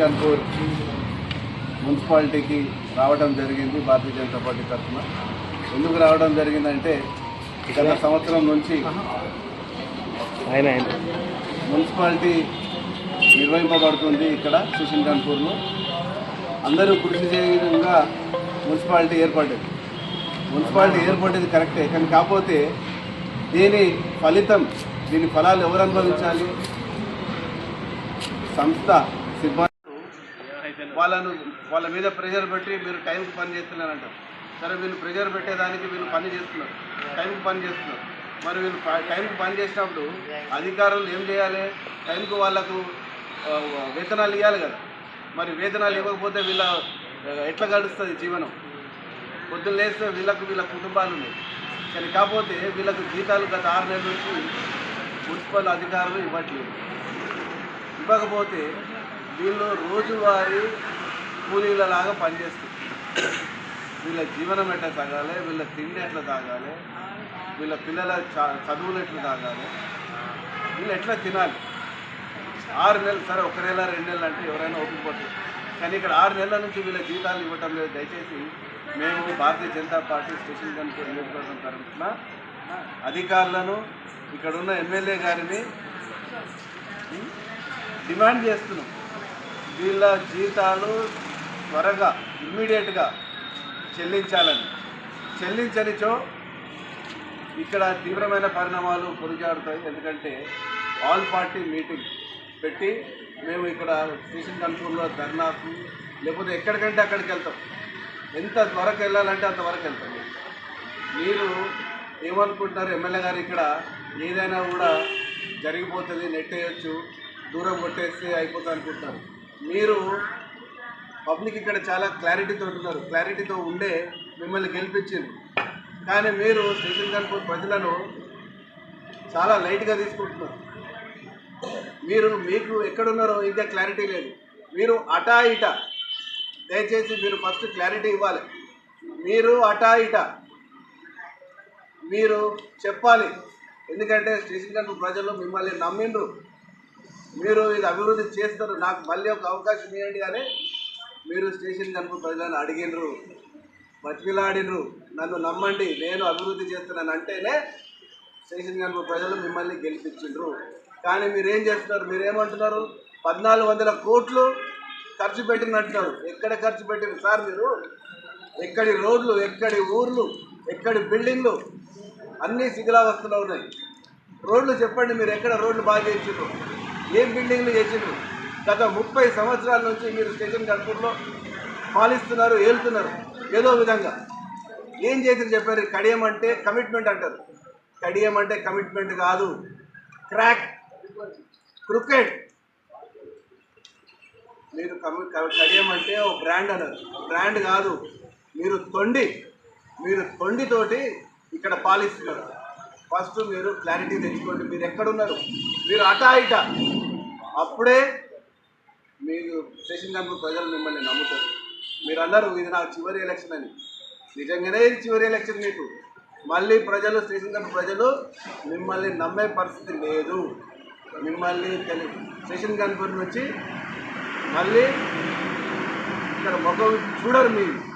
గన్పూర్ మున్సిపాలిటీకి రావడం జరిగింది భారతీయ జనతా పార్టీ తరఫున. ఎందుకు రావడం జరిగిందంటే గత సంవత్సరం నుంచి మున్సిపాలిటీ నిర్వహింపబడుతుంది ఇక్కడ సుశీల్ గన్పూర్లో అందరూ కృషి చేయడంగా మున్సిపాలిటీ ఏర్పడ్డది. మున్సిపాలిటీ ఏర్పడ్డది కరెక్టే కానీ కాకపోతే దీని ఫలితం దీని ఫలాలు ఎవరు అనుభవించాలి? సంస్థ సిబ్బంది వాళ్ళను వాళ్ళ మీద ప్రెషర్ పెట్టి మీరు టైంకి పని చేస్తున్నారంటారు సరే వీళ్ళు ప్రెషర్ పెట్టేదానికి వీళ్ళు పని చేస్తున్నారు. టైంకి పని చేస్తున్నారు. మరి వీళ్ళు ప- టైంకి పని చేసినప్పుడు అధికారులు ఏం చేయాలి? టైంకు వాళ్ళకు వేతనాలు ఇవ్వాలి కదా. మరి వేతనాలు ఇవ్వకపోతే వీళ్ళ ఎట్లా గడుస్తుంది జీవనం? పొద్దున్న లేస్తే వీళ్ళకు వీళ్ళ కుటుంబాలు ఉన్నాయి. కానీ కాకపోతే వీళ్ళకు జీతాలు గత ఆరు నెలల నుంచి మున్సిపల్ అధికారులు ఇవ్వట్లేదు. ఇవ్వకపోతే వీళ్ళు రోజువారీ కూలీలలాగా పనిచేస్తుంది వీళ్ళ జీవనం ఎట్లా తాగాలి వీళ్ళ తిండి ఎట్లా తాగాలి వీళ్ళ పిల్లల చదువులు ఎట్లా తాగాలి వీళ్ళు ఎట్లా తినాలి? ఆరు నెలలు సరే ఒక నెల రెండు నెలలు అంటే ఎవరైనా ఒప్పుకోవచ్చు కానీ ఇక్కడ ఆరు నెలల నుంచి వీళ్ళ జీతాలు ఇవ్వటం లేదు. దయచేసి మేము Bharatiya Janata party station committee నియోజకవర్గం తరఫున అధికారులను ఇక్కడ ఉన్న ఎమ్మెల్యే గారిని డిమాండ్ చేస్తున్నాం. వీళ్ళ జీతాలు త్వరగా ఇమ్మీడియట్గా చెల్లించాలని. చెల్లించనిచో ఇక్కడ తీవ్రమైన పరిణామాలు పొరిగాడుతాయి ఎందుకంటే ఆల్ పార్టీ మీటింగ్ పెట్టి మేము ఇక్కడ స్టేషన్ కంట్రోల్లో ధర్నాకు లేకపోతే ఎక్కడికంటే అక్కడికి వెళ్తాం. ఎంత త్వరకు వెళ్ళాలంటే అంతవరకు వెళ్తాం మీరు ఏమనుకుంటున్నారు? ఎమ్మెల్యే గారు ఇక్కడ ఏదైనా కూడా జరిగిపోతుంది నెట్టేయచ్చు దూరం కొట్టేస్తే అయిపోతుంది అనుకుంటున్నారు. మీరు పబ్లిక్ ఇక్కడ చాలా క్లారిటీతో ఉంటున్నారు. క్లారిటీతో ఉండే మిమ్మల్ని గెలిపించింది. కానీ మీరు స్టేషన్ కనుక ప్రజలను చాలా లైట్గా తీసుకుంటున్నారు. మీరు మీకు ఎక్కడున్నారో ఇంకా క్లారిటీ లేదు. మీరు అటా ఇట. దయచేసి మీరు ఫస్ట్ క్లారిటీ ఇవ్వాలి. మీరు అటా ఇట. మీరు చెప్పాలి. ఎందుకంటే స్టేషన్ ప్రజలు మిమ్మల్ని నమ్మిండ్రు. మీరు ఇది అభివృద్ధి చేస్తారు నాకు మళ్ళీ ఒక అవకాశం ఇవ్వండి కానీ మీరు స్టేషన్ కనుక ప్రజలను అడిగినరు బతికిలాడినరు నన్ను నమ్మండి నేను అభివృద్ధి చేస్తున్నాను అంటేనే స్టేషన్ కనుక ప్రజలు మిమ్మల్ని గెలిపించిండ్రు. కానీ మీరేం చేస్తున్నారు? మీరు ఏమంటున్నారు పద్నాలుగు వందల కోట్లు ఖర్చు పెట్టినట్టున్నారు ఎక్కడ ఖర్చు పెట్టిన సార్ మీరు ఎక్కడి రోడ్లు ఎక్కడి ఊర్లు ఎక్కడి బిల్డింగ్లు అన్నీ శిథిలావస్థలో ఉన్నాయి. రోడ్లు చెప్పండి మీరు ఎక్కడ రోడ్లు బాగా చేసిండ్రు? ఏం బిల్డింగ్లు చేసిండ్రు? గత ముప్పై సంవత్సరాల నుంచి మీరు స్టేషన్ కనుపూర్లో పాలిస్తున్నారు ఏలుతున్నారు ఏదో విధంగా. ఏం చేసి చెప్పారు? కడియం అంటే కమిట్మెంట్ అంటారు. కడియం అంటే కమిట్మెంట్ కాదు. క్రాక్ క్రికెట్ మీరు కమి కడియం అంటే ఓ బ్రాండ్ అన్నారు. బ్రాండ్ కాదు. మీరు తొండి మీరు తొండితోటి ఇక్కడ పాలిస్తున్నారు. ఫస్ట్ మీరు క్లారిటీ తెచ్చుకోండి. మీరు ఎక్కడున్నారు మీరు అటా ఇట. అప్పుడే మీరు స్టేషన్ కనుక ప్రజలు మిమ్మల్ని నమ్ముతారు. మీరు అన్నారు ఇది నా చివరి ఎలక్షన్ అని. నిజంగానే ఇది చివరి ఎలక్షన్ మీకు. మళ్ళీ ప్రజలు శ్రీశంకర్ ప్రజలు మిమ్మల్ని నమ్మే పరిస్థితి లేదు. మిమ్మల్ని తెలి స్టేషన్ కనుక నుంచి మళ్ళీ ఇక్కడ ముఖం చూడరు మీరు.